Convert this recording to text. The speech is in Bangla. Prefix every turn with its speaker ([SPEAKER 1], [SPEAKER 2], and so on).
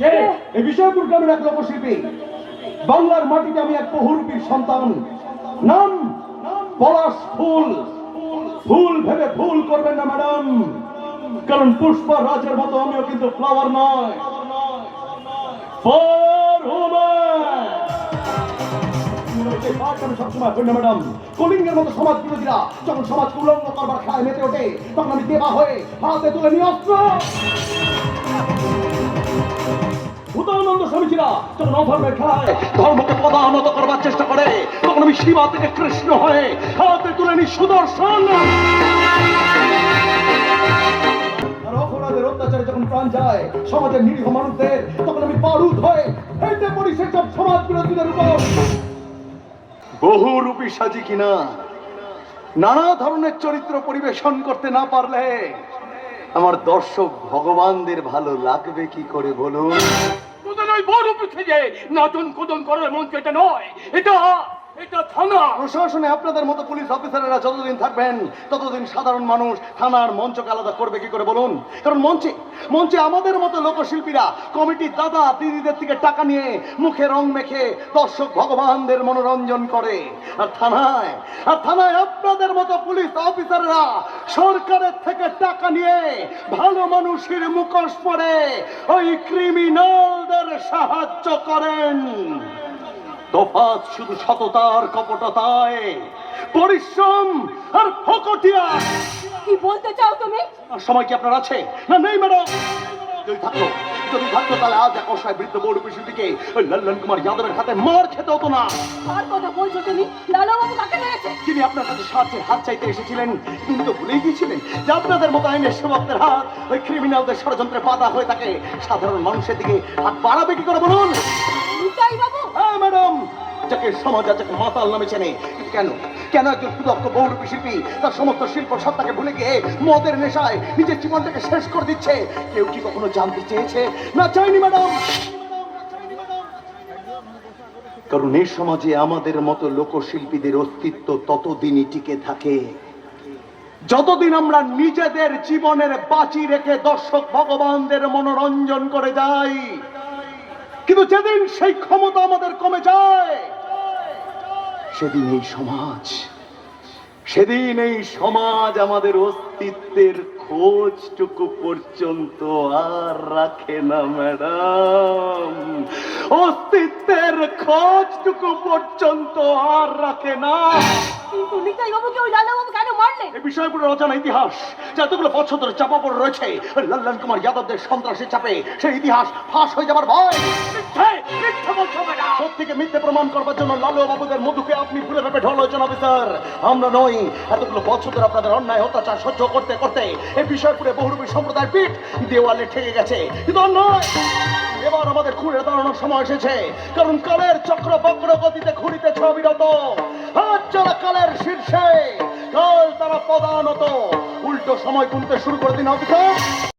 [SPEAKER 1] কে? এই বিষয়পুর গ্রামের এক লোকশিল্পী। বাংলার মাটিতে আমি এক বহুরূপীর সন্তান। নাম পলাশ ফুল। ফুল ভেবে ভুল করবেন না, ম্যাডাম। কারণ পুষ্পা রাজের মতো আমিও কিন্তু ফ্লাওয়ার নয়। কলিঙ্গের মতো সমাজ বিরোধীরা যখন সমাজকে উলঙ্গ করবার খায় মেতে ওঠে, তখন আমি দেবা হয়ে হাতে তুলে নিয়ে অস্ত্র ভূতানন্দ স্বামীজিরা যখন খেলায় ধর্মকে পদানত করবার চেষ্টা করে, তখন আমি শিবা থেকে কৃষ্ণ হয়ে হাতে তুলে নি সুদর্শন। উপর। বহুরূপী সাজি কিনা, নানা ধরনের চরিত্র পরিবেশন করতে না পারলে আমার দর্শক ভগবানদের ভালো লাগবে কি করে বলুন?
[SPEAKER 2] তোদের ওই বড় পিঠে যে নতুন কুদন করার মঞ্চ এটা নয়, এটা এটা থানা।
[SPEAKER 1] প্রশাসনে আপনাদের মতো পুলিশ অফিসারেরা যতদিন থাকবেন, ততদিন সাধারণ মানুষ থানার মঞ্চকে আলাদা করবে কি করে বলুন? কারণ মঞ্চে মঞ্চে আমাদের মতো লোকশিল্পীরা, কমিটির দাদা দিদিদের থেকে টাকা নিয়ে মুখে রং মেখে দর্শক ভগবানদের মনোরঞ্জন করে। আর থানায় আর থানায় আপনাদের মতো পুলিশ অফিসাররা সরকারের থেকে টাকা নিয়ে ভালো মানুষের মুখোশ পরে ওই ক্রিমিনালদের সাহায্য করেন। তফাৎ শুধু সততার কপটতায় পরিশ্রম আর ফকটিয়া
[SPEAKER 3] কি বলতে চাও তুমি?
[SPEAKER 1] আর সময় কি আপনার আছে? না নেই ম্যাডাম। যদি থাকতো যদি থাকতো তাহলে আজ এক অসহায় বৃদ্ধ লল্লন কুমার যাদবের হাতে মার খেতে হতো না।
[SPEAKER 3] কার কথা বলছো তুমি? লালাবাবু কাকে মেরেছে?
[SPEAKER 1] যিনি আপনার কাছে সাহায্যের হাত চাইতে এসেছিলেন তিনি তো ভুলেই গিয়েছিলেন যে আপনাদের মতো আইনের সেবকদের হাত ওই ক্রিমিনালদের ষড়যন্ত্রে বাধা হয়ে থাকে। সাধারণ মানুষের দিকে হাত বাড়াবে কি করে বলুন?
[SPEAKER 3] বাবু
[SPEAKER 1] ম্যাডাম। যাকে সমাজ যাকে মাতাল নামে চেনে। কেন? কেন একজন সুদক্ষ বহুরূপী শিল্পী তার সমস্ত শিল্প সত্তাকে ভুলে গিয়ে মদের নেশায় নিজের জীবনটাকে শেষ করে দিচ্ছে। কেউ কি কখনো জানতে চেয়েছে? না চাইনি, ম্যাডাম। কারণ এই সমাজে আমাদের মতো লোকশিল্পীদের অস্তিত্ব ততদিনই টিকে থাকে। যতদিন আমরা নিজেদের জীবনের বাঁচি রেখে দর্শক ভগবানদের মনোরঞ্জন করে যাই কিন্তু যেদিন সেই ক্ষমতা আমাদের কমে যায়, সেদিন এই সমাজ, সেদিন এই সমাজ আমাদের অস্তিত্বের খোঁজটুকু পর্যন্ত আর রাখে না, ম্যাডাম। অস্তিত্বের খোঁজটুকু পর্যন্ত আর রাখে না। এই বিষয়গুলো রচনা ইতিহাস যে এতগুলো বছর ধরে চাপা পড়ে রয়েছে লল্লন কুমার যাদবদের সন্ত্রাসের চাপে সেই ইতিহাস ফাঁস হয়ে যাবার ভয়। সত্যিকে মিথ্যে প্রমাণ করবার জন্য লালু বাবুদের মধুকে আপনি ভেবে ঢল হয়েছেন অফিসার। আমরা নই। এতগুলো বছর ধরে আপনাদের অন্যায় অত্যাচার সহ্য করতে করতে এই বিষয়পুরে বহুরূপী সম্প্রদায় পিঠ দেওয়ালে ঠেকে গেছে। কিন্তু অন্যায় এবার আমাদের খুঁড়ে দাঁড়ানোর সময় এসেছে। কারণ কালের চক্র বক্র গতিতে ঘুরিতেছে অবিরত। হাত চলা কালের শীর্ষে। কাল তারা প্রধানত উল্টো সময় গুনতে শুরু করে দিন অফিসার